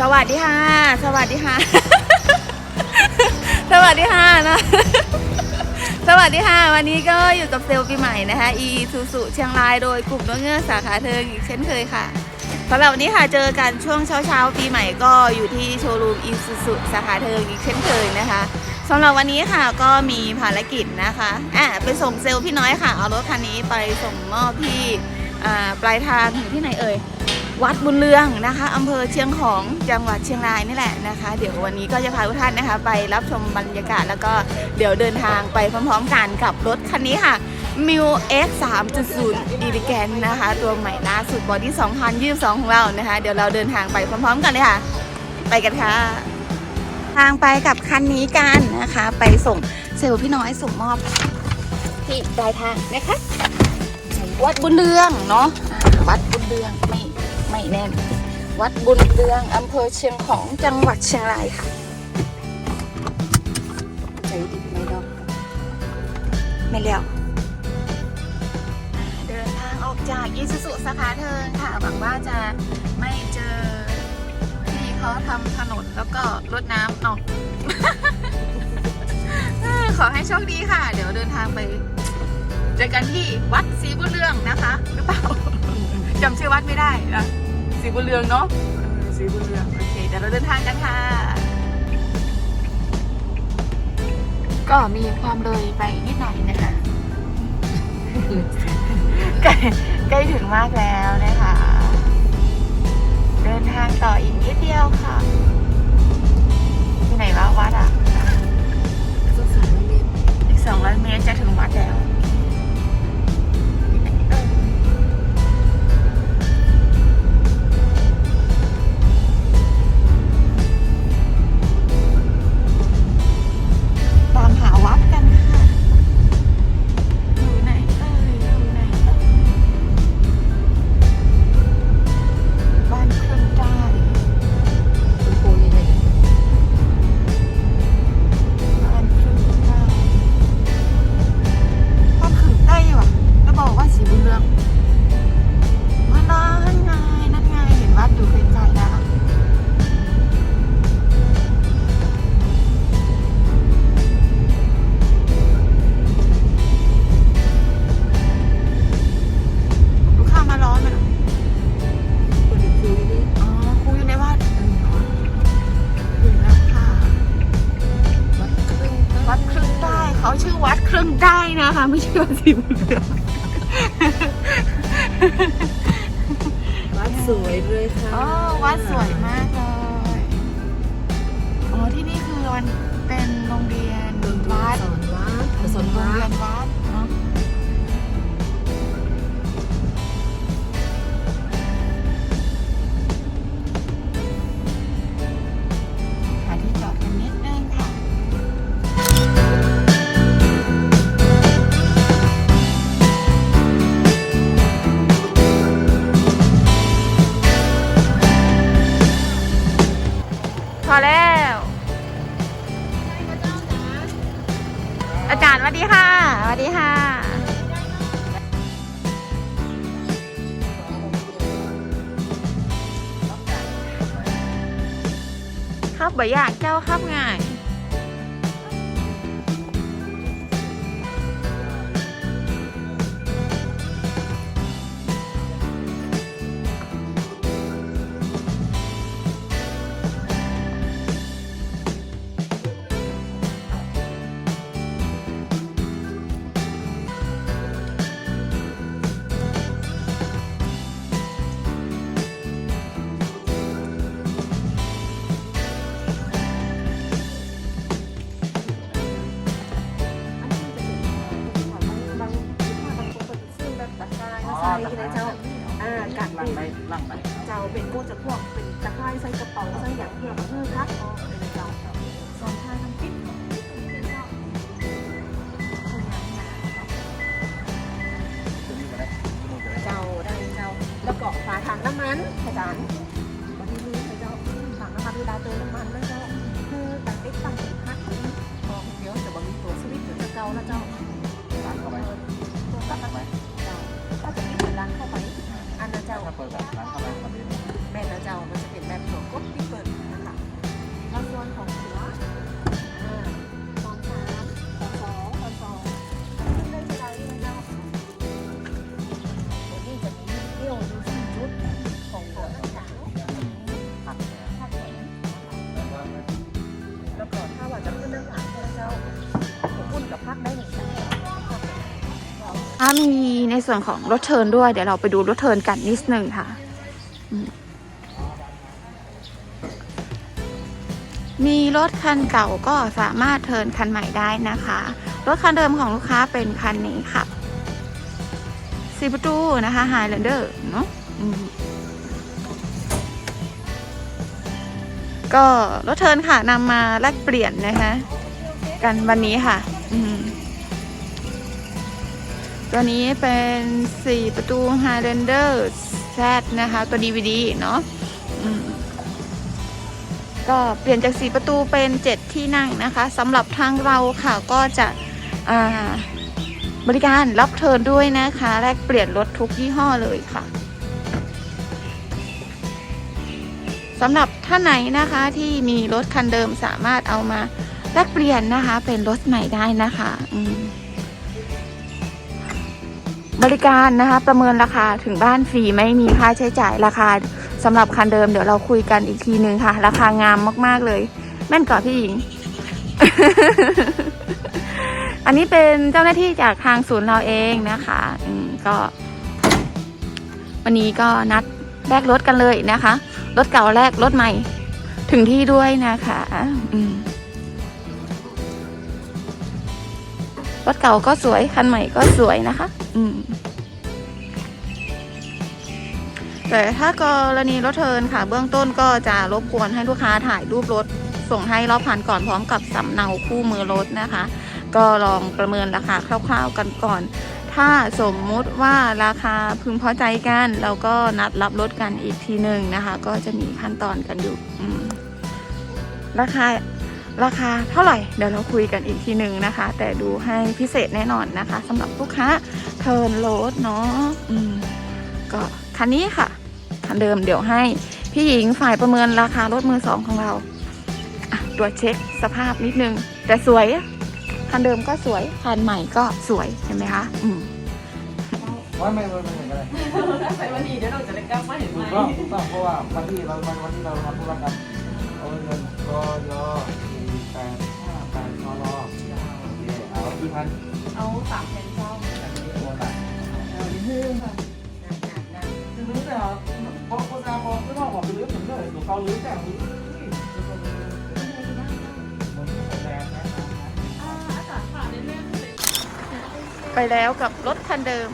สวัสดีค่ะ สวัสดีค่ะ สวัสดีค่ะนะ สวัสดีค่ะ วันนี้ก็อยู่กับเซลล์ปีใหม่นะคะ อีซูซูเชียงรายโดยกลุ่มน้องเงือกสาขาเทิงอีกเช่นเคยค่ะสำหรับวันนี้ค่ะเจอกันช่วงเช้าเช้าๆ ปีใหม่ก็อยู่ที่โชว์รูมอีซูซูสาขาเทิงอีกเช่นเคยนะคะสำหรับวันนี้ค่ะก็มีภารกิจนะคะอะไปส่งเซลล์พี่น้อยค่ะ เอารถคันนี้ไปส่งมอบที่ปลายทางอยู่ที่ไหนเอ่ย วัดบุญเรืองนะคะอำเภอเชียงของจังหวัดเชียงรายนี่แหละนะคะ เดี๋ยววันนี้ก็จะพาทุกท่านนะคะ ไปรับชมบรรยากาศแล้วก็เดี๋ยวเดินทางไปพร้อมๆ กันกับรถคันนี้ค่ะ m i w X 3.0 e l e g a n t นะคะ ตัวใหม่ล่าสุดบอดี้ 2022 ของเรานะคะ เดี๋ยวเราเดินทางไปพร้อมๆ กันเลยค่ะ ไปกันค่ะ ทางไปกับคันนี้กันนะคะ ไปส่งเซลล์พี่น้อยส่งมอบที่ปลายทางนะคะวัดบุญเรืองเนาะวัดบุญเรืองไม่ ไม่แน่น วัดบุญเรืองอำเภอเชียงของจังหวัดเชียงรายค่ะใจดีไม่ดอกไม่แล้วเดินทางออกจากยิสุสุสาขาเทิงค่ะหวังว่าจะไม่เจอที่เขาทำถนนแล้วก็รดน้ำนาะขอให้โชคดีค่ะ เดี๋ยวเดินทางไปเจอกันที่วัดศรีบุญเรือง วัดไม่ได้นะศรีบุญเรืองเนาะเออศรีบุญเรืองโอเคเดี๋ยวเราเดินทางกันค่ะ ก็มีความเลยไปนิดหน่อยนะคะใกล้ใกล้ถึงมากแล้วนะคะ นะคะไม่ใช่วัดสีบุญเรืองวัดสวยเลยค่ะอ๋อวัดสวยมากเลยอ๋อที่นี่คือมันเป็นโรงเรียนดนตรีวัดสอนวัดสอนโรงวัเรียดนวัด อาจารย์สวัสดีค่ะสวัสดีค่ะครับบ่อยากเจ้าครับง่าย ไปหลังไปเจ้าเป็นกู้จะพวกเป็นตะไคร้ใส่กระเป๋าใส่อย่างเพื่อมาเพื่อคัดออกเลยเจ้าสอนท่าน้ำพริกเจ้าได้เจ้าแล้วก็ฝาถังน้ำมันอาจารย์วันนี้ลืมไปเจ้าถังน้ำมันเวลาเติมน้ำมันแล้วเจ้าคือตัดติ๊กตั้งถึงพักบอกเดี๋ยวจะบอกมีตัวสวิตช์จะเจ้าแล้วเจ้าร้านเข้าไปตัวตั้งเข้าไปเจ้าถ้าจะมีสัญญาณเข้าไป นนั้นเจ้า ถ้าเปิดแบบร้านเข้าไปประเด็นแม่นะเจ้ามันจะเป็นแบบหัวกด ที่เปิดมีในส่วนของรถเทินด้วย เดี๋ยวเราไปดูรถเทินกันนิดนึงค่ะ มีรถคันเก่าก็สามารถเทินคันใหม่ได้นะคะ รถคันเดิมของลูกค้าเป็นคันนี้ค่ะสีประตูนะคะ Highlander เนาะก็รถเทินค่ะนำมาแลกเปลี่ยนนะคะ กันวันนี้ค่ะ อืม ตัวนี้เป็น 4 ประตู Highlander Z นะคะ ตัว DVD เนาะก็เปลี่ยนจาก 4 ประตูเป็น 7 ที่นั่งนะคะสำหรับทางเราค่ะก็จะบริการรับเทิร์นด้วยนะคะ แลกเปลี่ยนรถทุกยี่ห้อเลยค่ะสำหรับท่านไหนนะคะที่มีรถคันเดิมสามารถเอามาแลกเปลี่ยนนะคะ เป็นรถใหม่ได้นะคะอืม บริการนะคะประเมินราคาถึงบ้านฟรีไม่มีค่าใช้จ่ายราคาสำหรับคันเดิมเดี๋ยวเราคุยกันอีกทีนึงค่ะ ราคางามมากๆเลย แม่นกว่าพี่หญิง อันนี้เป็นเจ้าหน้าที่จากทางศูนย์เราเองนะคะอืมก็ วันนี้ก็นัดแลกรถกันเลยนะคะ รถเก่าแลกรถใหม่ ถึงที่ด้วยนะคะ อืม รถเก่าก็สวยคันใหม่ก็สวยนะคะ อืมแต่ถ้ากรณีรถเทินค่ะ เบื้องต้นก็จะรบกวนให้ลูกค้าถ่ายรูปรถ ส่งให้รอบผ่านก่อนพร้อมกับสำเนาคู่มือรถนะคะ ก็ลองประเมินราคาคร่าว ๆกันก่อน ถ้าสมมุติว่าราคาพึงพอใจกันเราก็นัดรับรถกันอีกทีหนึ่งนะคะ ก็จะมีขั้นตอนกันอยู่ราคา ราคาเท่าไหร่เดี๋ยวเราคุยกันอีกทีหนึ่งนะคะ แต่ดูให้พิเศษแน่นอนนะคะสำหรับลูกค้าเทิร์นโรถเนาะอืมก็คันนี้ค่ะคันเดิมเดี๋ยวให้พี่หญิงฝ่ายประเมินราคารถมือสองของเราตรวจเช็คสภาพนิดนึง แต่สวยคันเดิมก็สวยคันใหม่ก็สวยเห็นไหมคะอืมว่าไม่ไม่ไม่เห็นอะไรถ้าใส่วันนี้เดี๋ยวเราจะได้กลับมาเห็นไหมต้องเพราะว่าวันที่เราวันวันที่เราทำธุรกรรมเอาเงินกยสี่ พันเอาสามแผ่นเจ้าอันนี้โอนละเอาดิฮึ่มค่ะนั่นคือรู้แต่พอคนงานพอไม่ต้องบอกไปลื้อถึงเลยถูกเขาลื้อแต่ลื้อมันแรงนะๆอ่าอากาศผ่านเรื่อยๆเลยไปแล้วกับรถคันเดิม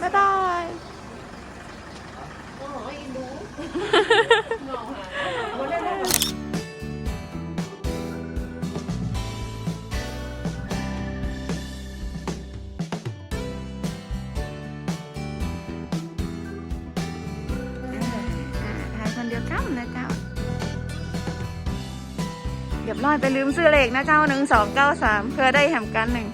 บ๊ายบายโอ้โหอินดู นเดียวกันนะเจ้าเดี๋ยวร้อยไปลืมซื้อเลขนะเจ้าหนึ่งสองเก้าสามเพื่อได้แหมกันหนึ่ง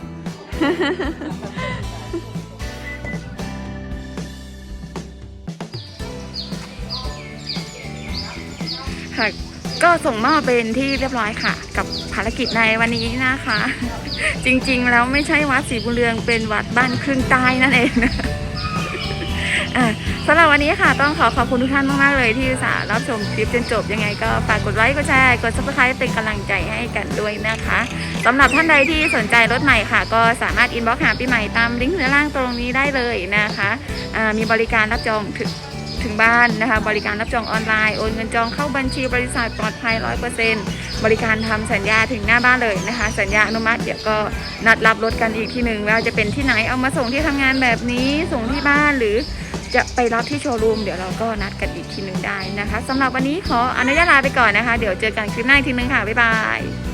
ค่ะก็ส่งมอบเป็นที่เรียบร้อยค่ะ กับภารกิจในวันนี้นะคะ จริงๆแล้วไม่ใช่วัดศรีบุญเรืองเป็นวัดบ้านครึ่งใต้นั่นเองนะอะ สำหรับวันนี้ค่ะต้องขอขอบคุณทุกท่านมาก ๆ เลยที่อุตสาห์รับชมคลิปจนจบยังไงก็ฝากกดไลค์กดแชร์กด subscribe เป็นกำลังใจให้กันด้วยนะคะสำหรับท่านใดที่สนใจรถใหม่ค่ะ ก็สามารถอินบ็อกซ์หาปีใหม่ตามลิงก์ด้านล่างตรงนี้ได้เลยนะคะมีบริการรับจองถึงถึงบ้านนะคะ บริการรับจองออนไลน์โอนเงินจองเข้าบัญชีบริษัทปลอดภัย 100%บริการทำสัญญาถึงหน้าบ้านเลยนะคะ สัญญาอนุมัติเดี๋ยวก็นัดรับรถกันอีกที่หนึ่งว่าจะเป็นที่ไหนเอามาส่งที่ทำงานแบบนี้ส่งที่บ้านหรือ จะไปรับที่โชว์รูมเดี๋ยวเราก็นัดกันอีกทีหนึ่งได้นะคะสำหรับวันนี้ขออนุญาตลาไปก่อนนะคะ เดี๋ยวเจอกันคลิปหน้าอีกทีหนึงค่ะ บ๊ายบาย